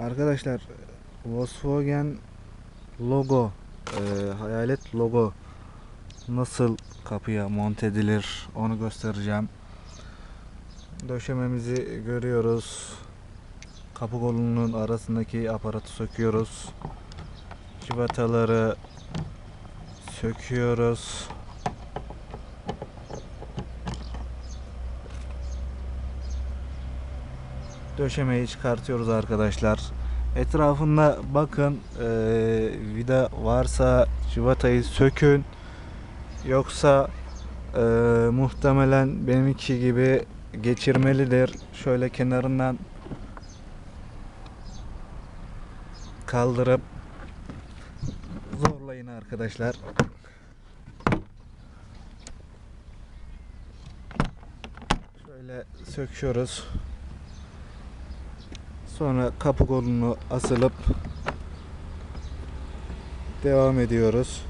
Arkadaşlar Volkswagen logo e, hayalet logo nasıl kapıya monte edilir onu göstereceğim. Döşememizi görüyoruz. Kapı kolunun arasındaki aparatı söküyoruz. Civataları söküyoruz. Döşemeyi çıkartıyoruz arkadaşlar. Etrafında bakın eee, vida varsa civatayı sökün. Yoksa eee, muhtemelen benimki gibi geçirmelidir. Şöyle kenarından kaldırıp zorlayın arkadaşlar. Şöyle söküyoruz. Sonra kapı kolunu asılıp devam ediyoruz.